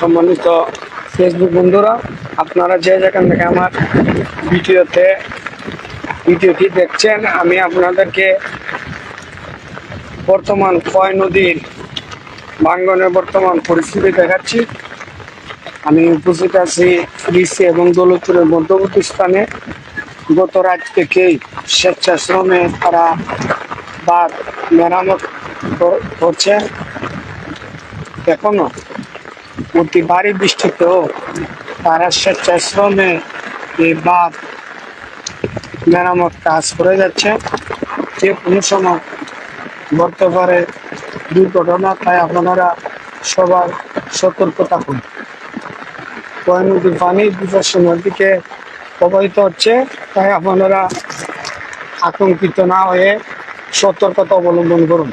সম্মানিত ফেসবুক বন্ধুরা, আপনারা যে যেখান থেকে আমার ভিডিওতে, ভিডিওটি দেখছেন, আমি আপনাদেরকে বর্তমান কয় নদীর ভাঙ্গনের বর্তমান পরিস্থিতি দেখাচ্ছি। আমি উপস্থিত আছি রিসি এবং দৌলতপুরের মধ্যবর্তী স্থানে। গত রাত থেকেই স্বেচ্ছাশ্রমে তারা বাঁধ মেরামত কর- করছে এখনও অতি ভারী বৃষ্টিতেও তারা স্বেচ্ছাশ্রমে এই বাঁধ মেরামত কাজ করে যাচ্ছে। যে কোনো সময় ঘটতে পারে দুর্ঘটনা, তাই আপনারা সবার সতর্ক থাকুন কয় নদীর পানি বিপর্যয়ের দিকে প্রবাহিত হচ্ছে, তাই আপনারা আতঙ্কিত না হয়ে সতর্কতা অবলম্বন করুন।